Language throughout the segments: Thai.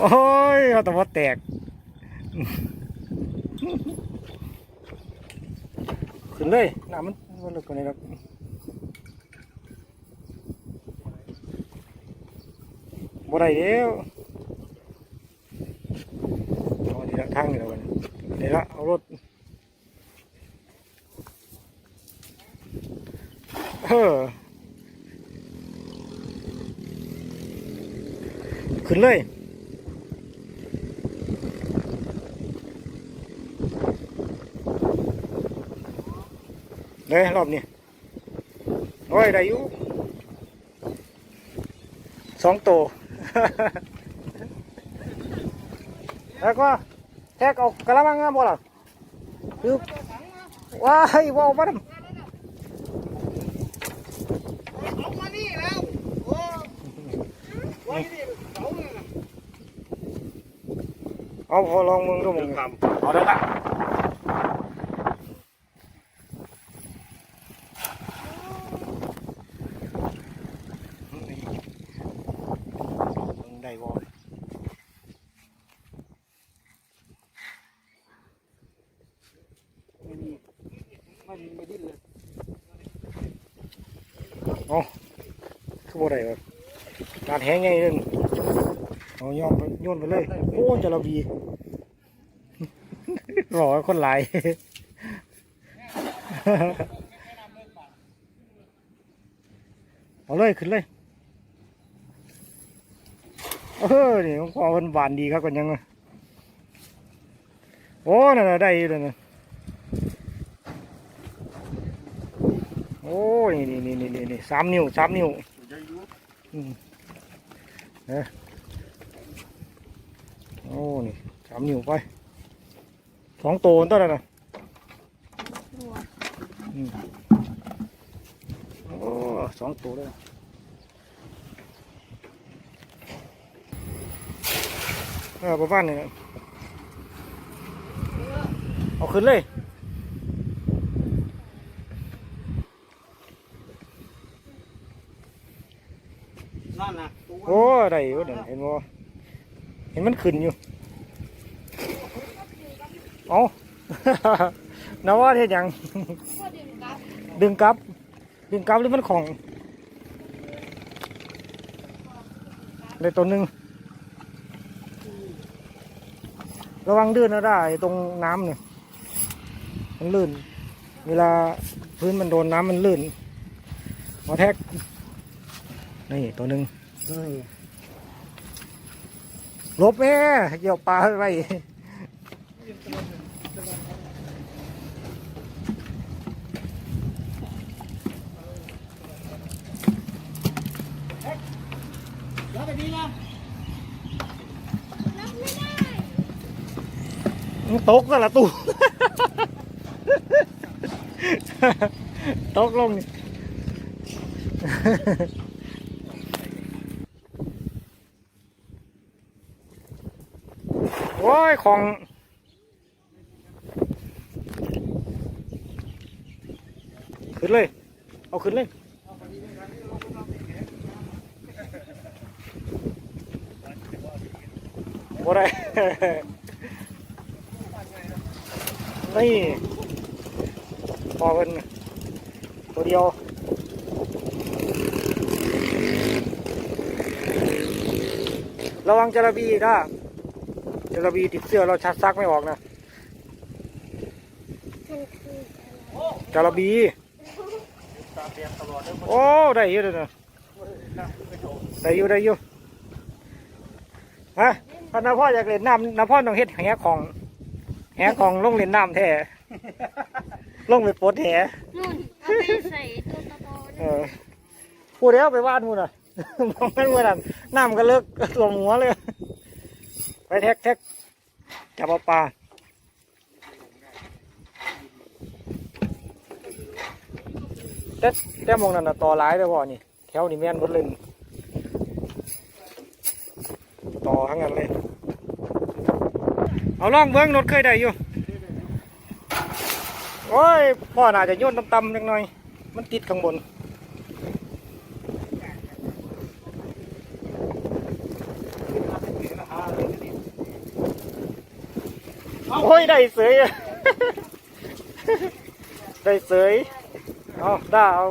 โอ้ยเอาแต่ว่าแตก ขึ้นเลยน้ำมันมันลึกกว่านี้ครับบ่ได้เดียวเอาทีละทางนี่แล้วกันเดี๋ยวละเอารถเออ ขึ้นเลย เลย รอบนี้โอ้ย ได้อยู่สองตัวแล้วก็แทกเอากระมังงามบ่ล่ะคือว้ายว้าวมาดเอามานี่แล้วโอ้ไว้นี่เขาเนี่ยนะำ เอาพอลองมึงดูมึงเอาได้ละมึงได้บ่ไม่มีไม่มีไม่ดิ้นเลยคือบ่ได้แบบการแห้งไงนึง เอาย่อมไปโยนไปเลย โอ้จะระบีหล่อคนหลายเอาเลยขึ้นเลยเออนี่ของพ่อมันหวานดีครับกันยังอะโอ้นั่นน่ะได้อยู่เลยนะโอ้ยนี่นี่นี่นี่นี่สามนิ้วสามนิ้วอืมเอ๊ะ โอ้นี่สามนิ้วไปสองตัวตัวนั้นนะอืมโอ้สองตัวเลยเออประมาณนี้นะเอาขึ้นเลยนั่นนะตัวโอ้ได้อยู่เดี๋ยวเห็นบ่ เห็นมันขึ้นอยู่เอานว่าเฮ็ดหยัง ดึงกลับ ดึงกลับหรือมันของเลยตัวหนึ่งระวังดื้นนะได้ตรงน้ำเนี่ย มันลื่น เวลาพื้นมันโดนน้ำมันลื่นเอาแท็กนี่ตัวหนึ่ง ลบแม่เกี่ยวปลาไว้แล้วไปดีนะมันตกก็ละตู้ ตกลงนี่ โอ้ย ของ ขึ้นเลย เอาขึ้นเลยบ่ได้นี่พอเป็นตัวเดียวระวังจระบีนะ จระบีติดเสื้อเราชัดซักไม่ออกนะจระบีตาเปลี่ยนตลอดเลยโอ้ได้เยอะเลยนะได้อยู่ได้อยู่ฮะถ้าน้าพ่ออยากเล่นน้ำน้าพ่อต้องเฮ็ดแหของแหของลงเล่นน้ำแท้ลงไปปลดแหนู่นเอาไปใส่ตัวตะโตเออพูดแล้วไปวาดมูน่ะมองกันเมื่อนั้นน้ำก็เลิกตัวหัวเลยไป แท็กแท็กจับเอาปลาแต่แต่มองนั่นน่ะต่อหลายเลยบ่นี่ แถวนี่แม่นหมดเลยนี่ต่อทั้งนั้นเลย เอาล่องเบิ้งรถเคยได้อยู่ โอ้ยพ่อน่าจะโยนต่ำๆนิดหน่อย มันติดข้างบน โอ้ยได้เสยได้เสยเอาได้เอา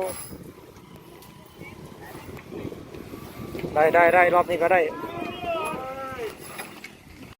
ได้ได้ได้รอบนี้ก็ได้